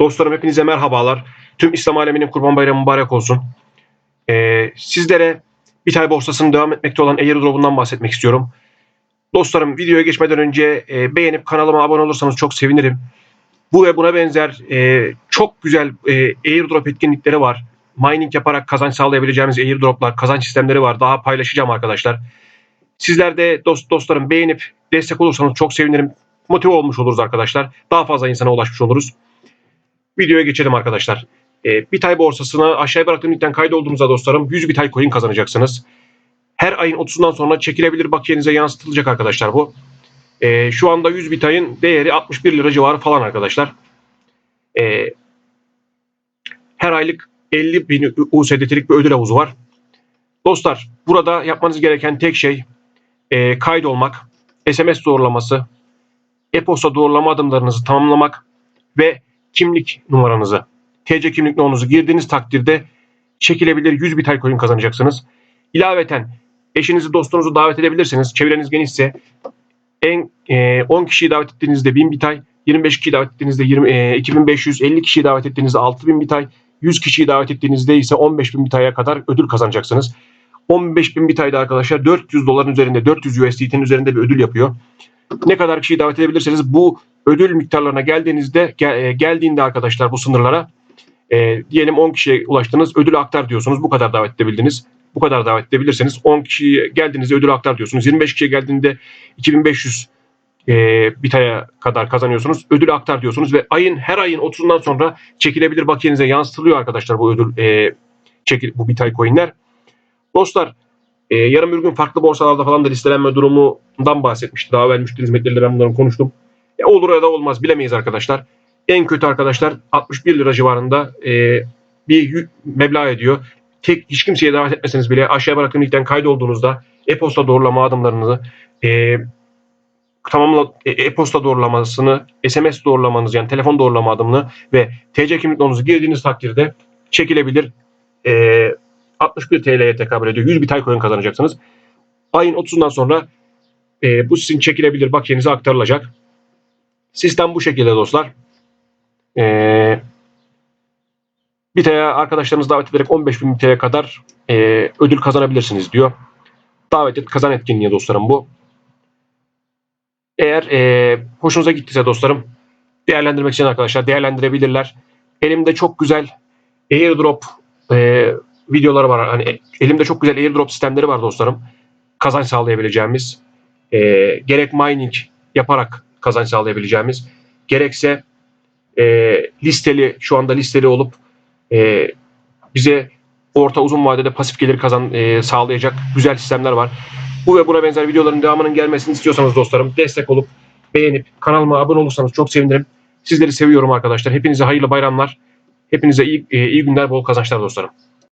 Dostlarım hepinize merhabalar. Tüm İslam aleminin Kurban Bayramı mübarek olsun. Ee, sizlere Bitay borsasının devam etmekte olan airdrop'undan bahsetmek istiyorum. Dostlarım videoya geçmeden önce e, beğenip kanalıma abone olursanız çok sevinirim. Bu ve buna benzer e, çok güzel e, airdrop etkinlikleri var. Mining yaparak kazanç sağlayabileceğimiz airdroplar, kazanç sistemleri var. Daha paylaşacağım arkadaşlar. Sizler de dost dostlarım beğenip destek olursanız çok sevinirim. Motive olmuş oluruz arkadaşlar. Daha fazla insana ulaşmış oluruz. Videoya geçelim arkadaşlar. E, Bitay borsasına aşağıya bıraktığım linkten kaydolduğunuzda dostlarım 100 Bitay coin kazanacaksınız. Her ayın 30'undan sonra çekilebilir bakiyenize yansıtılacak arkadaşlar bu. E, şu anda 100 Bitay'ın değeri 61 lira civarı falan arkadaşlar. E, her aylık 50 bin USDT'lik bir ödül havuzu var. Dostlar burada yapmanız gereken tek şey e, kaydolmak, SMS doğrulaması, e-posta doğrulama adımlarınızı tamamlamak ve kimlik numaranızı, TC kimlik numaranızı girdiğiniz takdirde çekilebilir 100 Bitcoin coin kazanacaksınız. İlaveten eşinizi dostunuzu davet edebilirsiniz. Çevreniz genişse en e, 10 kişiyi davet ettiğinizde 1000 bitay, 25 kişiyi davet ettiğinizde 20, e, 2500, 50 kişiyi davet ettiğinizde 6000 bitay, 100 kişiyi davet ettiğinizde ise 15000 bitaya kadar ödül kazanacaksınız. 15000 bitayda arkadaşlar 400 doların üzerinde, 400 USDT'nin üzerinde bir ödül yapıyor. Ne kadar kişiyi davet edebilirseniz bu ödül miktarlarına geldiğinizde gel, e, geldiğinde arkadaşlar bu sınırlara e, diyelim 10 kişiye ulaştınız ödülü aktar diyorsunuz. Bu kadar davet edebildiniz. Bu kadar davet edebilirseniz 10 kişiye geldiğinizde ödülü aktar diyorsunuz. 25 kişiye geldiğinde 2500 e, bitaya kadar kazanıyorsunuz. Ödülü aktar diyorsunuz ve ayın her ayın 30'undan sonra çekilebilir bakiyenize yansıtılıyor arkadaşlar bu ödül e, çekil, bu bitay coinler. Dostlar e, yarın bir gün farklı borsalarda falan da listelenme durumundan bahsetmişti. Daha evvel müşteri hizmetleriyle ben bunları konuştum. Ya olur ya da olmaz bilemeyiz arkadaşlar. En kötü arkadaşlar 61 lira civarında e, bir meblağ ediyor. Tek hiç kimseye davet etmeseniz bile aşağıya bıraktığım linkten kaydolduğunuzda e-posta doğrulama adımlarınızı e, tamamla e- e-posta doğrulamasını, SMS doğrulamanız yani telefon doğrulama adımını ve TC kimlik numaranızı girdiğiniz takdirde çekilebilir e, 61 TL'ye tekabül ediyor. 100 Bitcoin coin kazanacaksınız. Ayın 30'undan sonra e, bu sizin çekilebilir bakiyenize aktarılacak. Sistem bu şekilde dostlar. E, Bita'ya arkadaşlarınızı davet ederek 15.000 Bita'ya kadar e, ödül kazanabilirsiniz diyor. Davet et kazan etkinliği dostlarım bu. Eğer e, hoşunuza gittiyse dostlarım değerlendirmek için arkadaşlar değerlendirebilirler. Elimde çok güzel airdrop e, videoları var. Hani elimde çok güzel airdrop sistemleri var dostlarım. Kazanç sağlayabileceğimiz. E, gerek mining yaparak kazanç sağlayabileceğimiz. Gerekse e, listeli şu anda listeli olup e, bize orta uzun vadede pasif gelir kazan e, sağlayacak güzel sistemler var. Bu ve buna benzer videoların devamının gelmesini istiyorsanız dostlarım destek olup beğenip kanalıma abone olursanız çok sevinirim. Sizleri seviyorum arkadaşlar. Hepinize hayırlı bayramlar. Hepinize iyi, e, iyi günler, bol kazançlar dostlarım.